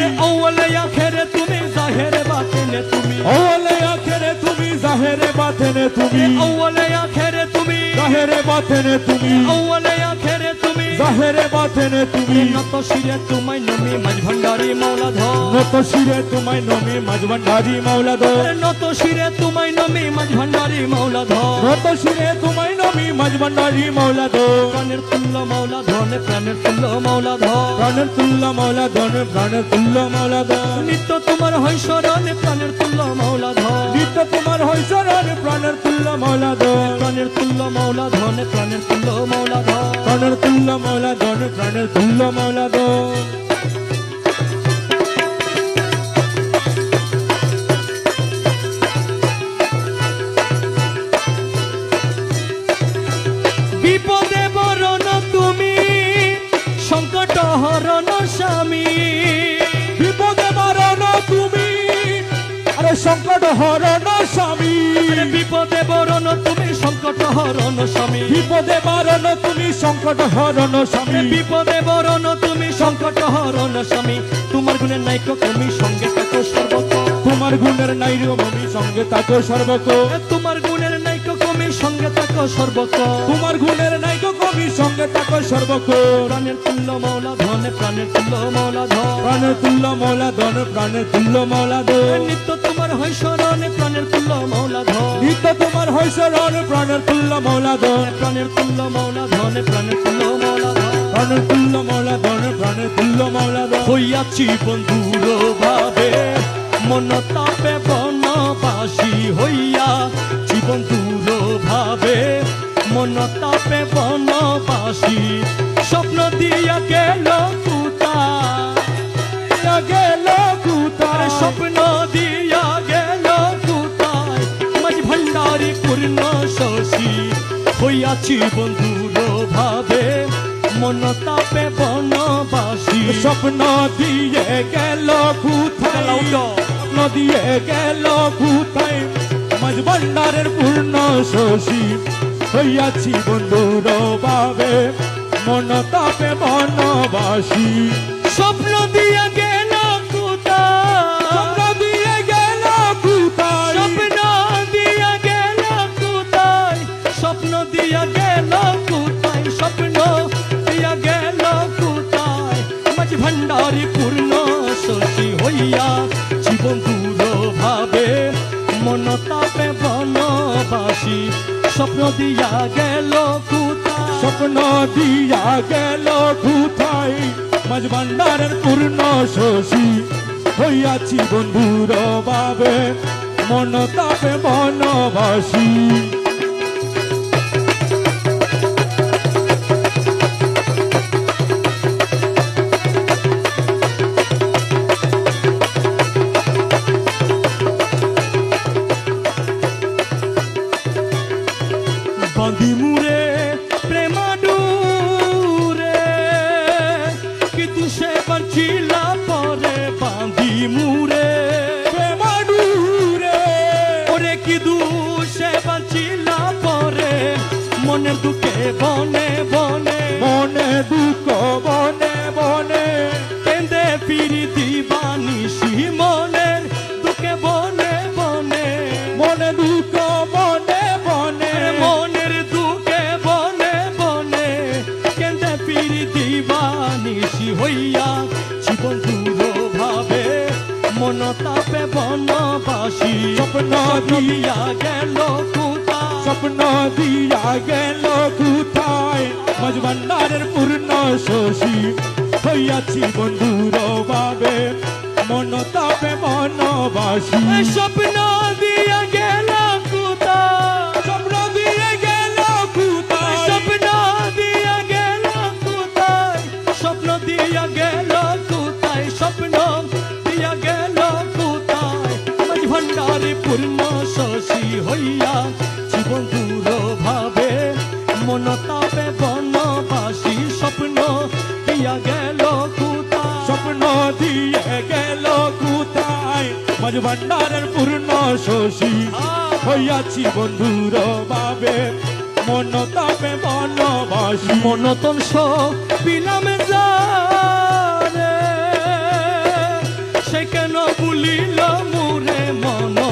ওলে আখেরে তুমি জাহেরে বাতেনে তুমি। ওলে আখেরে তুমি জাহেরে বাতেনে তুমি। ওলে আখেরে তুমি। জাহেরে বাতেনে তুমি। ওলে আখেরে তুমি জাহেরে বাতেনে তুমি। নত শিরে তোমায় নমি মাঝ ভান্ডারি মাওলা ধর নত শিরে তোমায় নমে মাঝভান্ডারি মাওলা দো নত শিরে তোমায় নমি মাঝ ভান্ডারি মাওলা ধর নত শিরে তোমায় নমি মাঝভান্ডারি মাওলা দো প্রাণের তুল্য মাওলা ধনে প্রাণের তুল্য মাওলা ধর প্রাণের তুল্য মাওলা দন প্রাণের তুল্য মাওলা দো নিত্য তোমার হয় স্মরণে প্রাণের তুল্য মাওলা ধর নিত্য তোমার হৈসরণ প্রাণের তুল্য মাওলা দো প্রাণের তুল্য মাওলা ধনে প্রাণের তুল্য মাওলা ধর প্রাণের তুল্য মাওলা দন প্রাণের তুল্য মাওলা দো হরণ স্বামী। বিপদে মারণ তুমি সংকট হরণ স্বামী। বিপদে বরণ তুমি সংকট হরণ স্বামী। তোমার গুণের নাইক কমি সঙ্গে থাকো সর্বত। তোমার গুণের নাইর মমি সঙ্গে তাকো সর্বক তোমার গুণের নাইক কমি সঙ্গে থাকো সর্বত। তোমার গুণের নাইক কবি সঙ্গে তাকো সর্বক প্রাণের তুল্য মৌলা ধনে প্রাণের তুল্য মৌলা ধন। প্রাণের তুল্য মৌলা দন প্রাণের তুল্য মৌলা দো নিত্য তোমার হয় স্মরণে প্রাণের ধন তোমার হৈসরণ প্রাণের তুল্য মৌলা দন প্রাণের তুল্য মৌলা ধনে প্রাণের তুল্য মৌলা ধন প্রাণের তুল্য মৌলা দন প্রাণের তুল্য মৌলা দন হইয়াছি বন্ধুর ভাবে মন তাপে বনবাসী হইয়া। জীবন দূর ভাবে মন তাপে বনবাসী। স্বপ্ন দিয়া গেল কুতা। গেল কুতায় স্বপ্ন পূর্ণ শশী হইয়াছি বন্ধুর ভাবে মন তাপে বনবাসী। স্বপ্ন দিয়ে গেল কুথায়? স্বপ্ন দিয়ে গেল কুথায়? মাঝ ভান্ডারের পূর্ণ শশী। হইয়াছি বন্ধুর বাবে মন তাপে বনবাসী। স্বপ্ন দিয়া গেল ভান্ডারি পূর্ণ শশী হইয়া জীবন দূর ভাবে মন তাপে বনবাসী। স্বপ্ন দিয়া গেল কুতায় স্বপ্ন দিয়া গেল কুথায়? মাঝ ভান্ডারের পূর্ণ শশী হইয়াছি বন্ধুর বাবে মন তাপে বনবাসী। ফিরি দিবানিসি হইয়া জীবন দূর ভাবে মন তাপে বনবাসী। স্বপ্ন দিয়া গেল কুতা স্বপ্ন দিয়া গেল কুথায়? মাঝ পূর্ণ শশী হইয়াছি বন্ধুর বাবে মন তাপে বনবাসী স্বপ্ন দিয়া গেল পূর্ণ শশী হইয়া জীবন দূর ভাবে মন তাপে বনবাসী স্বপ্ন দিয়া গেল কুতায়। স্বপ্ন দিয়ে গেল কুথায় মাঝ ভান্ডারের পূর্ণ শশী হইয়াছি বন্ধুর বাবে মন তাপে বনবাসী। মনতন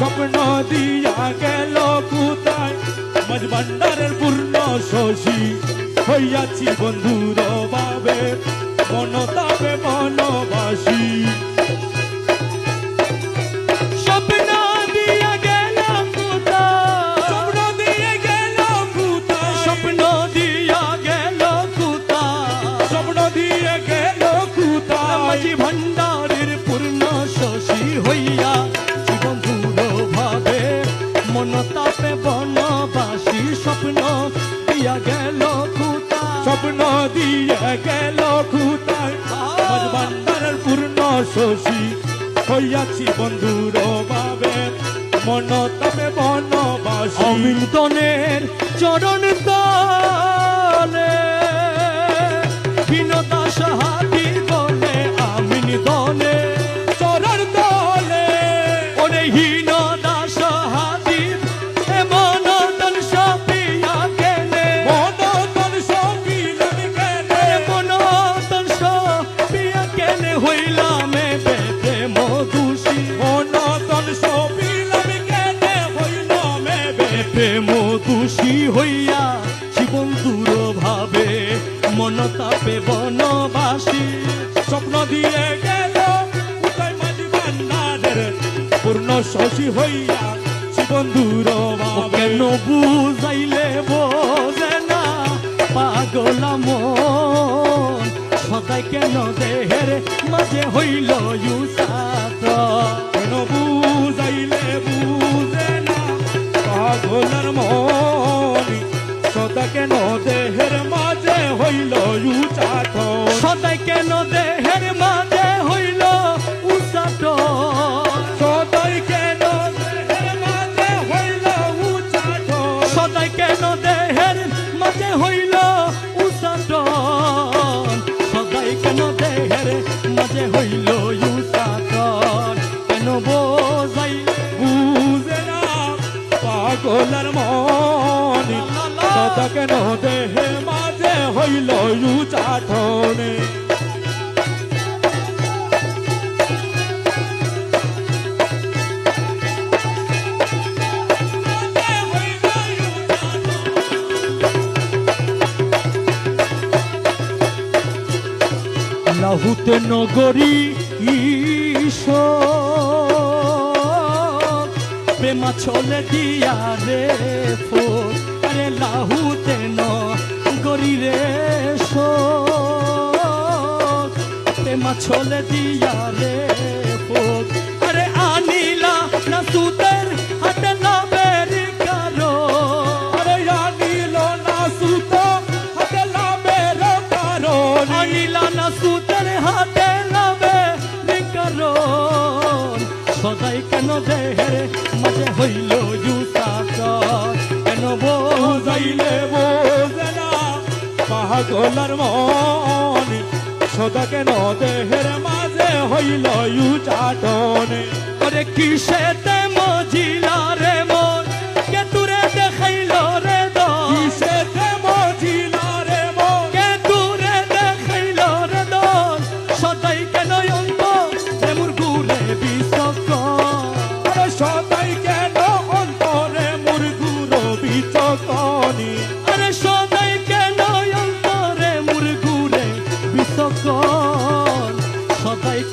স্বপ্ন দিয়া গেল কোথায়? মাঝ ভান্ডারের পূর্ণ শশী হইয়াছি বন্ধুর বাবে মনতাপে বনবাসী। স্বপ্ন দিয়া গেল কোথা তাপে বনবাসী স্বপ্ন দিয়া গেল স্বপ্ন দিয়ে গেল পূর্ণ শশী হইয়াছি বন্ধুর বাবে মনতাপে বনবাসী। অমিতনের চরণ তলে। বিনতা সাহায্য বলে আমিন দলে। চরণ দলে ওরে হীন তাপে বনবাসী। স্বপ্ন দিয়ে গেল উদয় মাঝি ভান্ডারের। পূর্ণ শশী হইয়া কেন বুঝাইলে বোঝে না পাগলা মন সদাই কেন দেহের মাঝে হইল ইউসাত? কেন বুঝাইলে বুঝে না পাগলার মনি? সদা কেন দেহের মাঝে হইল উচাটন। সদাই কেন দেহের মাঝে হইল উসাট সদাই কেন দেহের মাঝে হইল উচাটন? সদাই কেন দেহের মাঝে হইল উসাটন সদাই কেন দেহের মাঝে হইল উসাটন কেন বোঝাই বুঝে না? পাগলার মনি। সদা কেন হইল উচাটনে লাহুতে নগরী ঈশ প্রেমা ছলে দিয়া রে ফো আরে লাহুতে নগরী রে শো দিয়া রে ফো আরে আনিলা না সুদের হাতে না বেরি কারও আরে আনিল না সুত হাতে লাভের কারণ। আনিলা না সুদের হাতে লাবে কারণ। সদাই কেন দেহের মাঝে হইল ইউসাকর কেন বোঝাইলে বুঝাইলে বোঝে না পাগলার মনি? সদা কেন দেহের মাঝে হইল উচাটনে ওরে কিসেতে মজিলা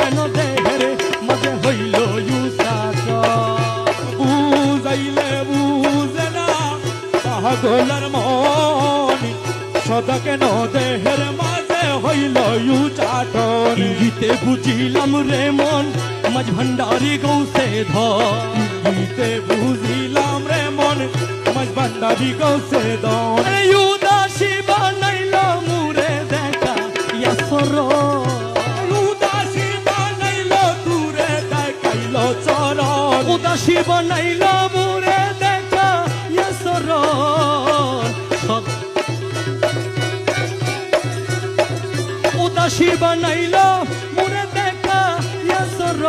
কেন দেহের মাঝে হইল বুঝাইলে বুঝে না পাগলার মনি, সদা কেন দেহের মাঝে হইল ইঙ্গিতে বুঝিলাম রে মন, মাঝ ভান্ডারি গৌসে ধর বুঝিলাম রে মন, মাঝ ভান্ডারি কৌশে দন উদাসী বানাইল মুরে দেখা ইয়াসর বানাইল মুরে দেখা ইয়াসর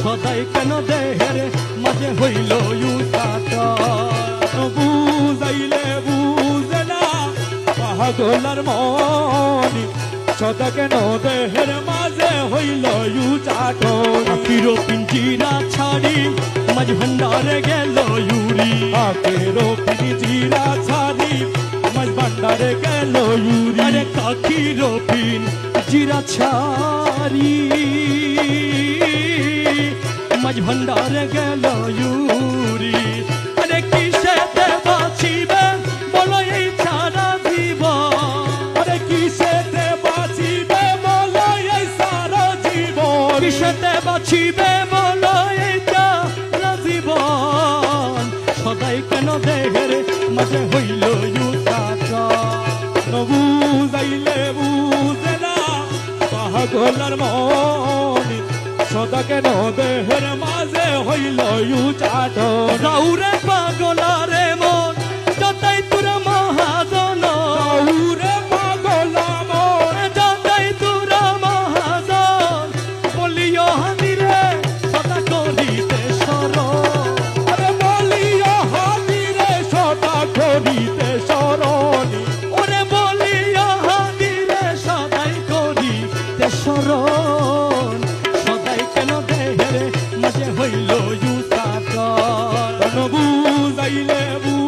সদাই কেন দেহের মাঝে হইল বুঝাইলে বুঝে না পাগলার মন সদা কেন দেহের মাঝে হইল ইউ চাটন? আখির পিঞ্জিরা ছাড়ি মাঝ ভান্ডারে গেল ইউরি। আকেরো পিঞ্জিরা ছাড়ি মাঝ ভান্ডারে গেল ইউরি। আরে কাকির পিন জিরা ছাড়ি মাঝ ভান্ডারে গেল ইউরি। বাঁচিবে বলো ছাড়া জীবন সদাই কেন দেহের মাঝে হইল বুঝাইলে বুঝে না পাগলার মন। সদা কেন দেহের মাঝে হইল চাটন রাউরে পাগলারে মন যতাই তোর মহাজন উরে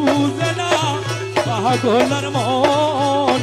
বুঝে না পাগলার মন।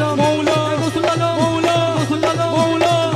مولاي مولانا مولانا مولانا مولانا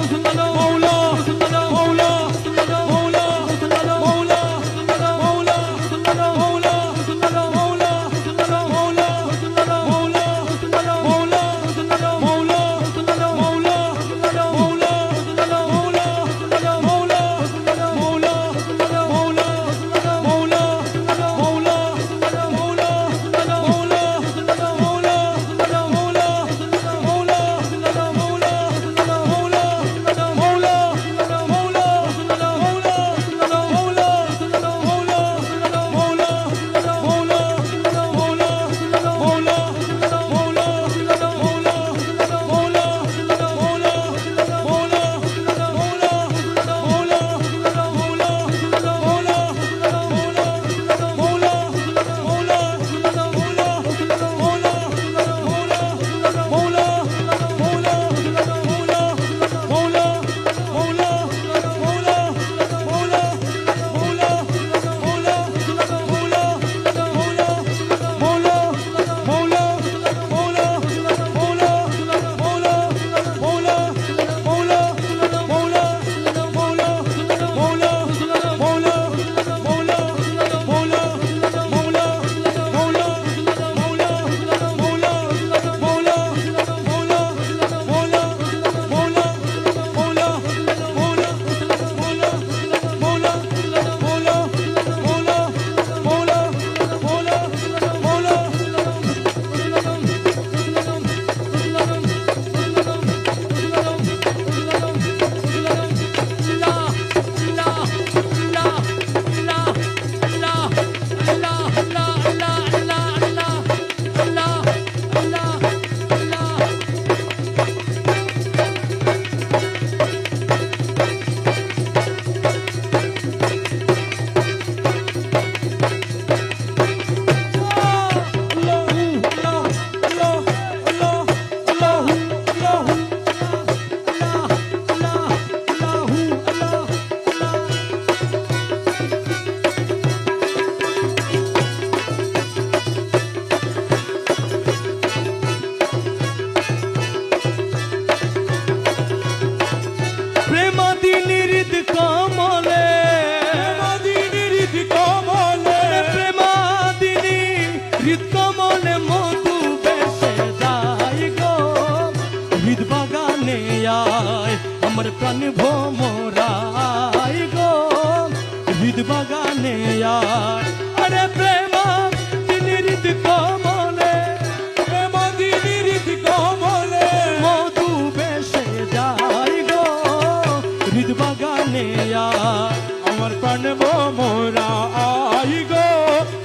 যাব মোরা আই গো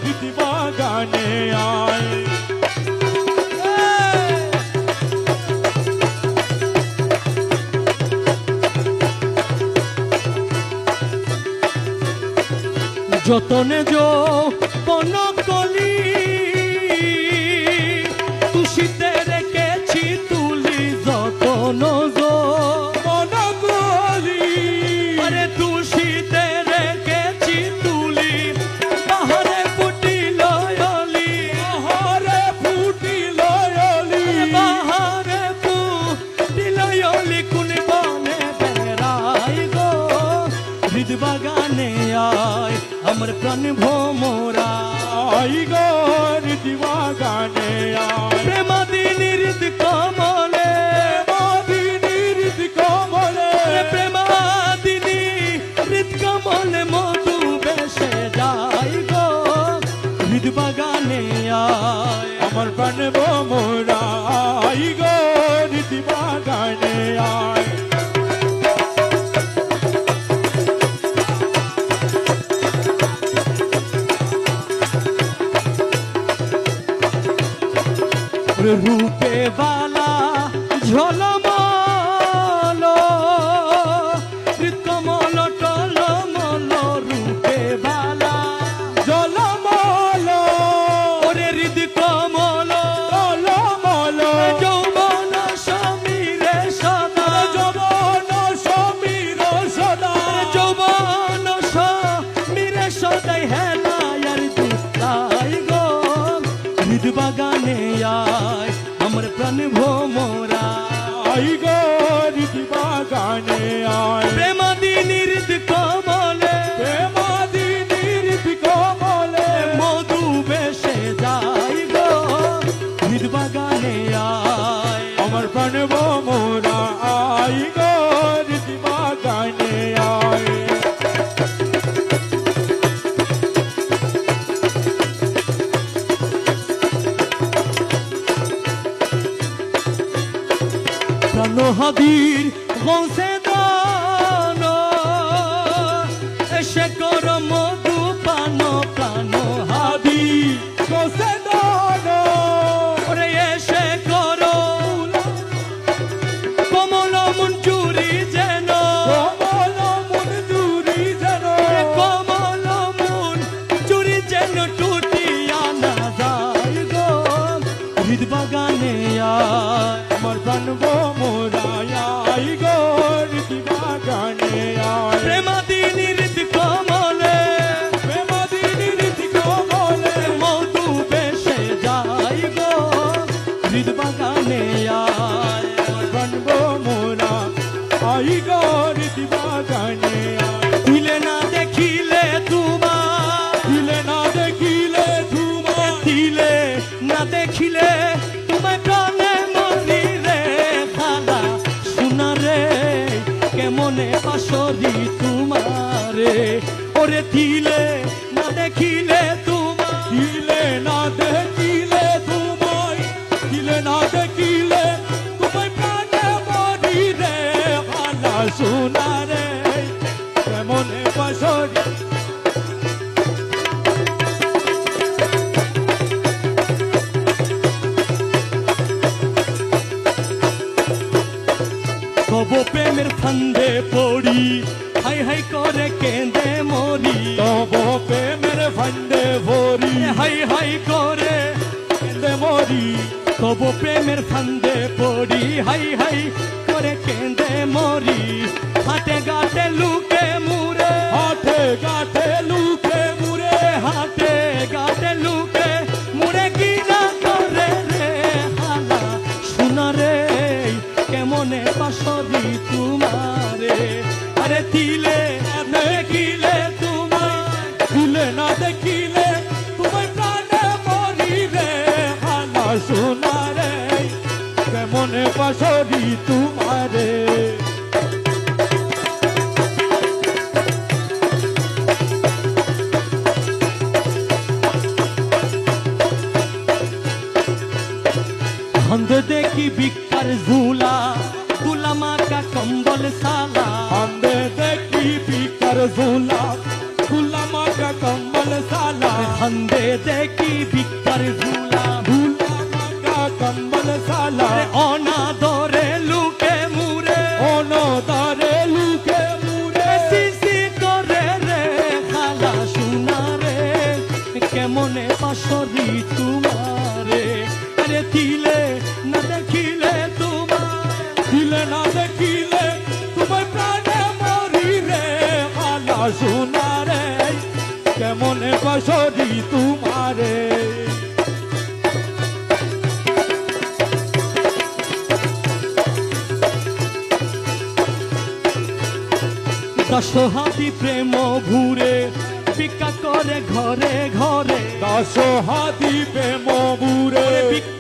দিদি বাগানে আই। যতনে যৌ বনকলি গানে আয়। আমার প্রাণ মোরা আই গো রীতিমা গানে রূপে বাল যায় আমার প্রাণ ভোমরা আই গো বাগানে আয় প্রেমাদি নির্দ কমা মনে পাশরি তোমারে। ওরে দিলে না দেখিলে কম্বল সালা খান্দে দেখি ভিক্ষার ঝুলা। মাকা কম্বল সালা অনাদরে লুকে মুরে ওনো দারে লুকে মুরে সিসি করে রে খালা শুনা রে কেমনে পাশরি তোমারে আরে দিলে না দেখিলে তোমার দিলে না দেখিলে তোমার প্রাণে মরি রে। আলা সোনারে কেমনে বাসরি তোমারে? দশ হাতি প্রেম ভুরে ভিক্ষা করে ঘরে ঘরে। দশ হাতি প্রেম ভুরে ভিক্ষা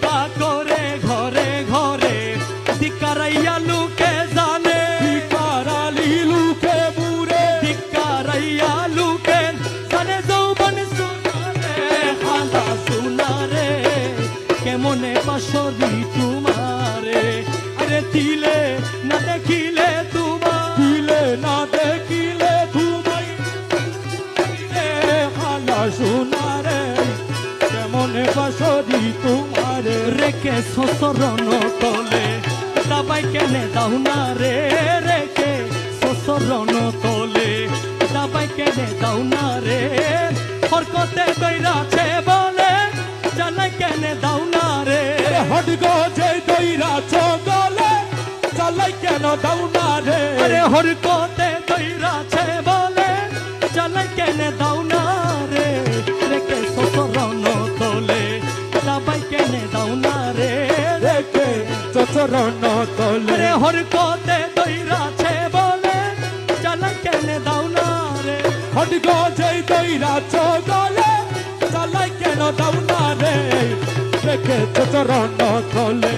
রেখে শ্বশরণ তলে। দাবাই কেনে দাও না রে রেখে শ্বশরণ তলে। দাবাই কেনে দাও না রে হরকতে দৈরাছে বলে। জানাই কেনে দাও না রে। হট গজে দইরা চগলে চালাই কেন দাও না রে। হরকতে দৈরাছে বলে। জানাই কেনে দাও চচরণ তলে। রে হরকতে দৈরাছে বলে চালা কেনে দাও না রে। হট গজে দইরা চগলে চালাই কেন দাও না রে? রেখে চচরণ তলে।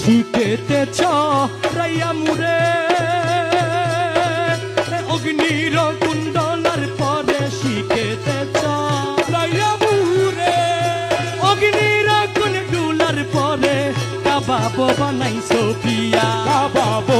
শিখেতে চ রাইয়া মুরে বানাইছো পিয়া? কাবাবো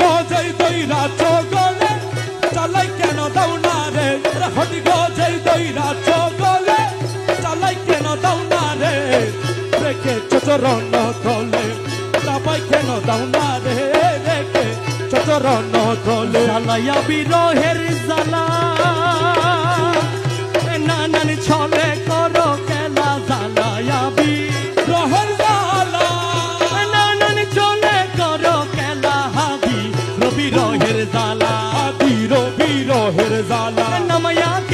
গজাই দইরা চগলে। চালাই কেন দাও না রে? হট গজাই দইরা চগলে। চালাই কেন দাও না রে? রেখে চচরণ তলে নামাই কেন দাও না রে? রেখে চচরণ তলে জ্বালাইয়া বিরহের জ্বালা। নানান ছলে করো কেলা জ্বালাইয়া বি ಲಾಲ ನಮಯಾಕೆ